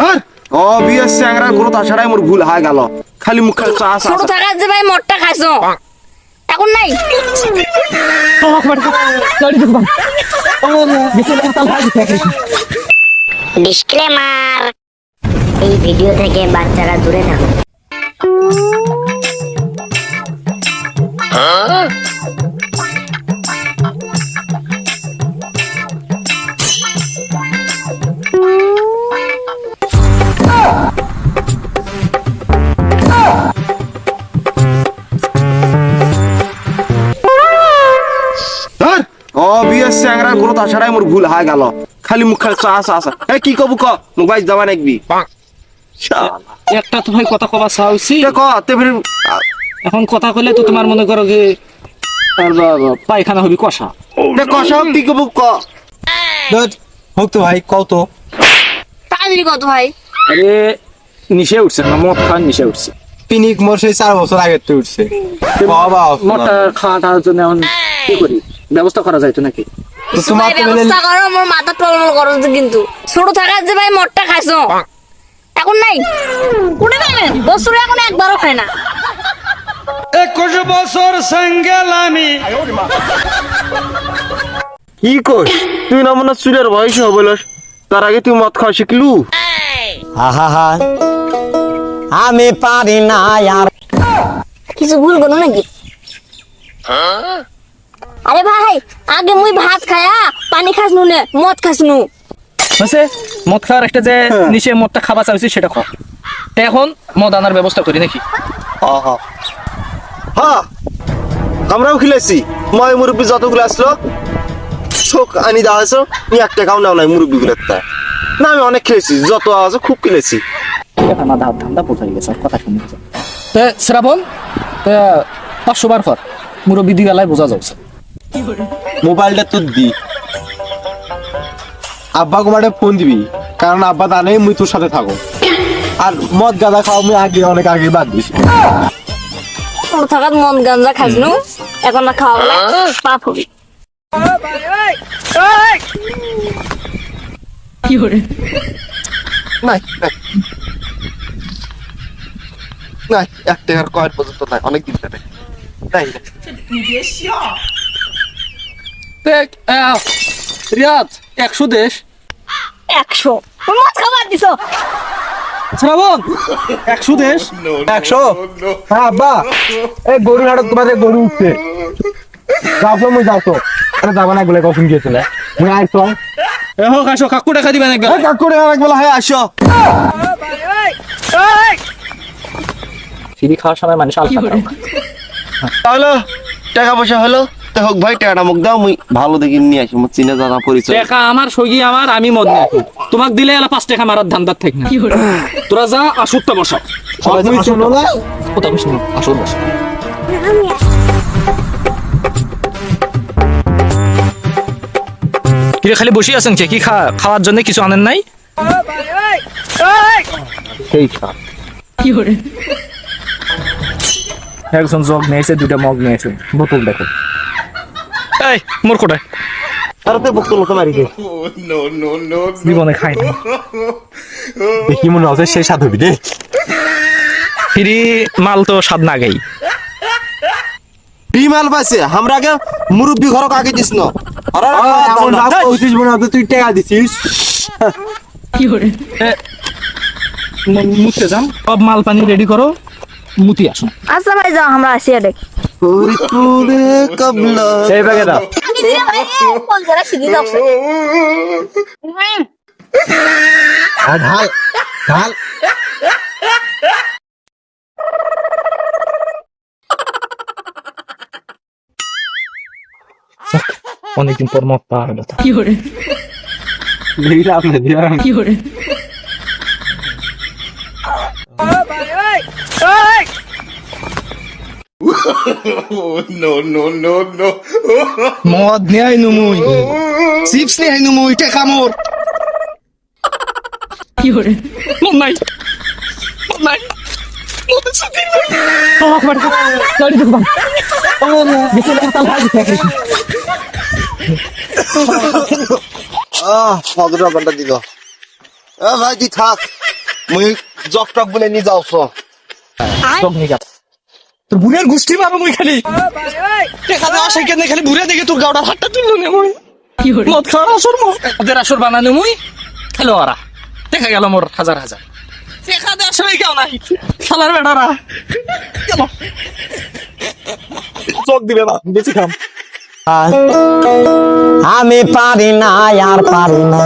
ধর। ও বিয়ে স্যাংরা গ্রোথ আসাটাই মোর ভুল হয়ে গেল। খালি মুখে চা চা ছোট থাকার যে ভাই মদটা খাইছো। এখন নাই। ডিসক্লেমার এই ভিডিও থেকে বাচ্চারা দূরে থাকুন গ্রোথ আসাটাই মোর ভুল হয়ে গেল। খালি মুখে চা চা চা। এ কি কবু ক? মুখ ভাই যাবা নাকবি একটা তো ভাই কথা কবা তে ক তে ফির এখন কথা কইলে তো তোমার মনে করো যে আর পায়খানা হবি কষা। তে কষা কি কবু ক? হোক তো ভাই কত তাড়াতাড়ি কত ভাই। আরে নিশে উঠছে না মদ খান নিশে উঠছে। পিনিক মোর সেই চার বছর আগে তো উঠছে। বাবা মদটা খাওয়া খাওয়ার জন্য এখন কি করি ব্যবস্থা করা যাইতো নাকি? তো তোমার তো ব্যবস্থা করো মোর মাথা টলমল করো কিন্তু। ছোট থাকার যে ভাই মদটা খাইছো। এখন নাই। কোনে পাবেন বছরে এখন একবারও খায় না। একুশ বছর সিঙ্গেল আমি। কি কর তুই না মনে হয় চুলের বয়স হবলস তার আগে তুই মদ খাওয়া শিখলু আহা আমি পারি না আর কিছু ভুল করো নাকি? আরে ভাই আগে মুই ভাত খায়া পানি খাস নুনে মদ খাস নু হচ্ছে মদ খাওয়ার একটা যে নিচে মদটা খাবা চাইছি সেটা খাও তা এখন মদ আনার ব্যবস্থা করি নাকি? হ্যাঁ আমরাও খেলেছি ময় মুরব্বী যতগুলো আসলো চোখ আনি দেওয়া হয়েছে নি একটা খাও নাও নাই মুরব্বী গুলো না আমি অনেক খেলেছি যত আছে খুব খেলেছি আমার ধার ধান্দা বোঝাই গেছে আর কথা শুনে তো শ্রাবণ তো পাঁচশো বার পর মুরব্বী দিগালায় বোঝা যাচ্ছে। মোবাইলটা তুই দি। আব্বা কুমারে ফোন দিবি কারণ আব্বা জানে মুই তোর সাথে থাকো। আর মদ গাঁদা খাওয়া মুই আগে অনেক আগে বাদ দিছি। ছোট থাকার মদ গাঞ্জা খাস নু? এখন না খাওয়া বলে পাপ হবি। নাই নাই। নাই এক টাকার কয়েন পর্যন্ত নাই অনেক দিন ধরে নাই। দেখ রিয়াদ একশো দেশ। একশো। মদ খাবার দিছো। শ্রাবণ একশো দেশ। একশো? হ্যাঁ আব্বা। এই গরু হাটত তোমাদের গরু উঠছে। যাও তো মুই যাও তো। আরে যাবা না বলে কখন গিয়েছিল। মুই আইছো। এ হোক আসো কাকু টাকা দিবেন একবার এই কাকু রে আরেক হ্যাঁ আসো। ফিরি খাওয়ার সময় মানুষ আলফা। তাহলে টাকা পয়সা হলো? তো হোক ভাই টাকাটা মুখ দাও মুই ভালো দেখি নিয়ে আসি চিনে জানা পরিচয়। টাকা আমার সগি আমার আমি মদ নিয়ে আসব। তোমাক দিলে এলা পাঁচ টাকা মারার ধান্দার থাক। না তোরা যা আসুরটা বসা। তুমি শোনো না? কথা বসে আসুর বসা। কিরে খালি বসে আছেন কে? কি খা খাওয়ার জন্য কিছু আনেন নাই? সেই একজন জগ নিয়েছে দুটা মগ নিয়েছে। বোতল দেখো। এই মোর কোটায় আর তো বক্ত মারি দে জীবনে খাই না দেখি মনে হচ্ছে দে ফিরি মাল তো স্বাদ না গেই বিমাল পাইছে আমরা আগে মুরব্বী ঘরক আগে দিস না মনে তুই টাকা দিছিস মুতে যাম সব মাল পানি রেডি করো মুতি আসো আচ্ছা ভাই যাও আমরা আসি কাবলা এই ব্যাগে দাও। ঢাল ঢাল অনেকদিন পর মত পাওয়া হলো তো। দিলাম না দিলাম মদ নিয়ে আইনু মুই চিপস নিয়ে আইনু মুই টেকা মোর। মন নাই। মন নাই। আহ পনেরো ঘণ্টা দিল। ভাই তুই থাক মুই জক টক বলে নিয়ে যাও চ। নিয়ে তোর বুড়ের গোষ্ঠী মারো মুই খালি দেখা দেওয়া সেখানে খালি বুড়ে দেখে তোর গাওটার হাতটা তুললো নে মুই মদ খাওয়ার আসর মো ওদের আসর বানানো মুই? খেলো ওরা দেখা গেল মোর হাজার হাজার। দেখা দেওয়ার সময় কেউ নাই। শালার বেটারা। গেল চোখ দিবে না বেশি খাম। আমি পারি না আর পারি না।